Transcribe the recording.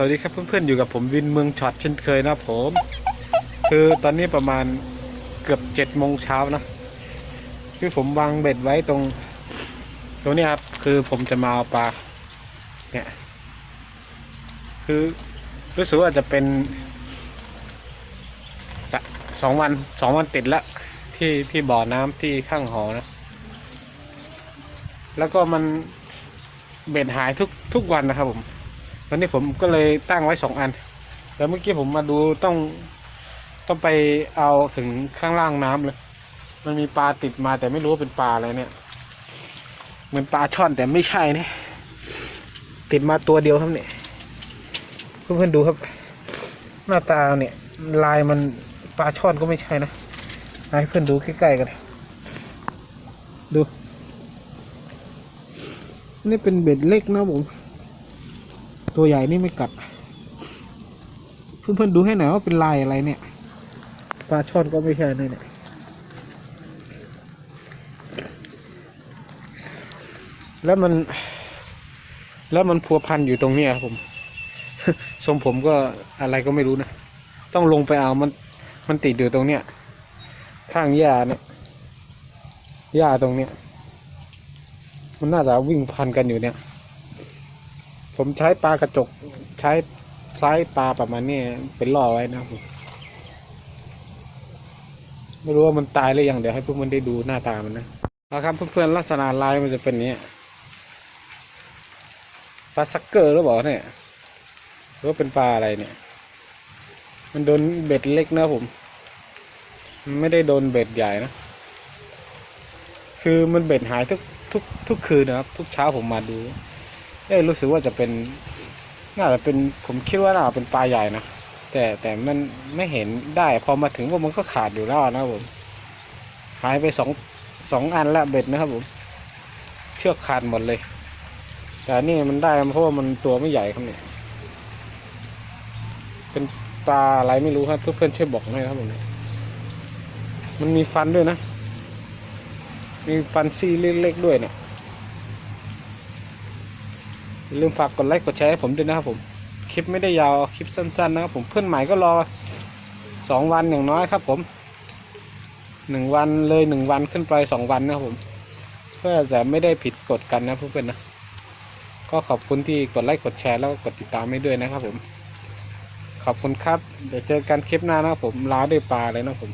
สวัสดีครับเพื่อนๆอยู่กับผมวินเมืองช็อตเช่นเคยนะผม คือตอนนี้ประมาณเกือบเจ็ดโมงเช้านะคือผมวางเบ็ดไว้ตรง ตรงนี้ครับ คือผมจะมาเอาปลาเนี่ยคือรู้สึกว่าจะเป็นสะสองวันสองวันติดแล้วที่ที่บ่อน้ำที่ข้างหอนะ แล้วก็มันเบ็ดหายทุกทุกวันนะครับผม วันนี้ผมก็เลยตั้งไว้สองอันแล้วเมื่อกี้ผมมาดูต้องต้องไปเอาถึงข้างล่างน้ำเลย มันมีปลาติดมาแต่ไม่รู้ว่าเป็นปลาอะไรเนี่ย เหมือนปลาช่อนแต่ไม่ใช่เนี่ยติดมาตัวเดียวครับเนี่ยเพื่อนๆดูครับ หน้าตาเนี่ย ลายมันปลาช่อนก็ไม่ใช่นะให้เพื่อนดูใกล้ๆกันดู นี่เป็นเบ็ดเล็กนะผม ตัวใหญ่นี่ไม่กัด เพื่อนๆดูให้หน่อยว่าเป็นลายอะไรเนี่ย ปลาช่อนก็ไม่ใช่นี่เนี่ยแล้วมัน แล้วมันพัวพันอยู่ตรงเนี้ยครับผมทรงผมก็อะไรก็ไม่รู้นะ ต้องลงไปเอามัน มันติดอยู่ตรงเนี้ย ข้างหญ้าเนี่ยหญ้าตรงเนี้ย มันน่าจะวิ่งพันกันอยู่เนี่ย ผมใช้ปลากระจก ใช้ไซส์ปลาประมาณนี้เป็นล่อไว้นะผมไม่รู้ว่ามันตายหรือยังเดี๋ยวให้พวกมันได้ดูหน้าตามันนะนะครับเพื่อนๆลักษณะลายมันจะเป็นนี้ปลาซักเกอร์หรือเปล่าเนี่ยหรือว่าเป็นปลาอะไรเนี่ย มันโดนเบ็ดเล็กนะผมไม่ได้โดนเบ็ดใหญ่นะ คือมันเบ็ดหายทุกทุกทุกคืนนะครับ ทุกเช้าผมมาดู เอ้ยรู้สึกว่าจะเป็น น่าจะเป็นผมคิดว่าน่าจะเป็นปลาใหญ่นะแต่แต่มันไม่เห็นได้พอมาถึงว่ามันก็ขาดอยู่แล้วนะครับผมหายไปสองสองอันละเบ็ดนะครับผมเชือกขาดหมดเลย แต่นี่มันได้เพราะว่ามันตัวไม่ใหญ่ครับเนี่ยเป็นปลาอะไรไม่รู้ครับเพื่อนๆช่วยบอกหน่อยครับผมมันมีฟันด้วยนะ มีฟันซี่เล็กๆด้วยเนี่ย ลืมฝากกดไลค์กดแชร์ให้ผมด้วยนะครับผม คลิปไม่ได้ยาวคลิปสั้น ๆ นะครับผมเพื่อนใหม่ก็รอสองวันอย่างน้อยครับ ผมหนึ่งวันเลยหนึ่งวันขึ้นไปสองวันนะครับผม เพื่อจะไม่ได้ผิดกฎกันนะเพื่อนๆนะก็ขอบคุณที่กดไลค์กดแชร์แล้วก็กดติดตามให้ด้วยนะครับผม ขอบคุณครับ เดี๋ยวเจอกันคลิปหน้านะครับผมลาด้วยปลาเลยนะครับผม